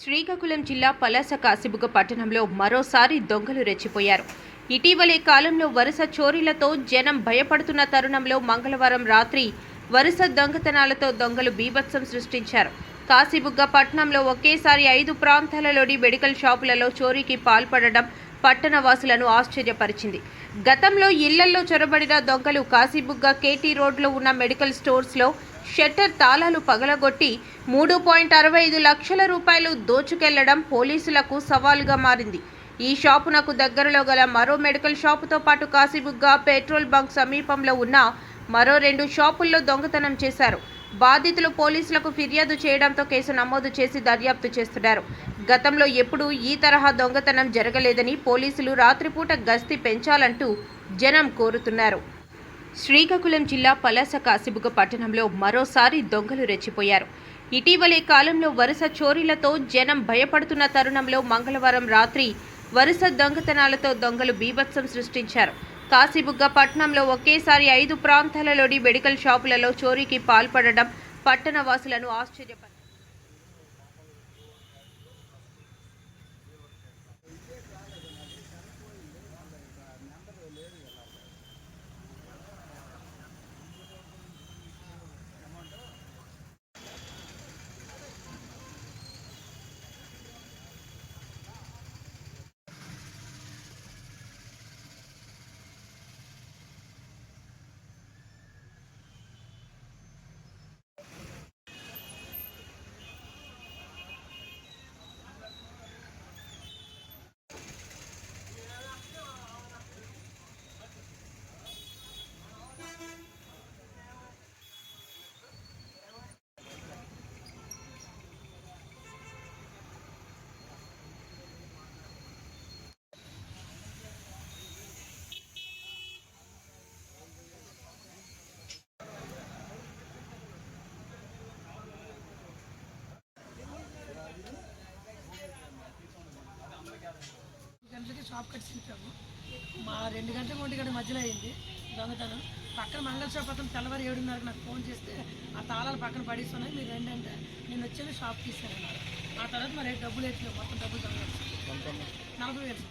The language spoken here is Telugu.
శ్రీకాకుళం జిల్లా పలాస కాసిబుగ పట్టణంలో మరోసారి దొంగలు రెచ్చిపోయారు. ఇటీవలే కాలంలో వరుస చోరీలతో జనం భయపడుతున్న తరుణంలో మంగళవారం రాత్రి వరుస దొంగతనాలతో దొంగలు బీభత్సం సృష్టించారు. కాసిబుగ్గ పట్టణంలో ఒకేసారి ఐదు ప్రాంతాలలోని మెడికల్ షాపులలో చోరీకి పాల్పడడం పట్టణ వాసులను ఆశ్చర్యపరిచింది. గతంలో ఇళ్ళలో చొరబడిన దొంగలు కాశీబుగ్గ కేటీ రోడ్లో ఉన్న మెడికల్ స్టోర్స్లో షట్టర్ తాళాలు పగలగొట్టి మూడు పాయింట్ అరవై ఐదు లక్షల రూపాయలు దోచుకెళ్ళడం పోలీసులకు సవాలుగా మారింది. ఈ షాపునకు దగ్గరలో గల మరో మెడికల్ షాపుతో పాటు కాశీబుగ్గ పెట్రోల్ బంక్ సమీపంలో ఉన్న మరో రెండు షాపుల్లో దొంగతనం చేశారు. బాధితులు పోలీసులకు ఫిర్యాదు చేయడంతో కేసు నమోదు చేసి దర్యాప్తు చేస్తున్నారు. గతంలో ఎప్పుడూ ఈ తరహా దొంగతనం జరగలేదని పోలీసులు రాత్రిపూట గస్తీ పెంచాలంటూ జనం కోరుతున్నారు. శ్రీకాకుళం జిల్లా పలాస కాసిబుగ పట్టణంలో మరోసారి దొంగలు రెచ్చిపోయారు. ఇటీవలే కాలంలో వరుస చోరీలతో జనం భయపడుతున్న తరుణంలో మంగళవారం రాత్రి వరుస దొంగతనాలతో దొంగలు బీభత్సం సృష్టించారు. కాసిబుగ్గ పట్టణంలో ఒకేసారి ఐదు ప్రాంతాలలోని మెడికల్ షాపులలో చోరీకి పాల్పడడం పట్టణ వాసులను ఆశ్చర్యపరిచింది. షాప్ కట్టి సిలిపాము మా రెండు గంటల ఒంటి గంట మధ్యలో అయింది దొంగతనం. పక్కన మంగళ షాప్ అతను తెల్లవారు ఏడున్నరకు నాకు ఫోన్ చేస్తే ఆ తాళాలు పక్కన పడేస్తున్నాయి మీరు రండి అంటే నేను వచ్చాను షాప్ తీసాను ఆ తర్వాత మరి డబ్బులు వేసినాం మొత్తం డబ్బులు దొంగ నలభై వేలు.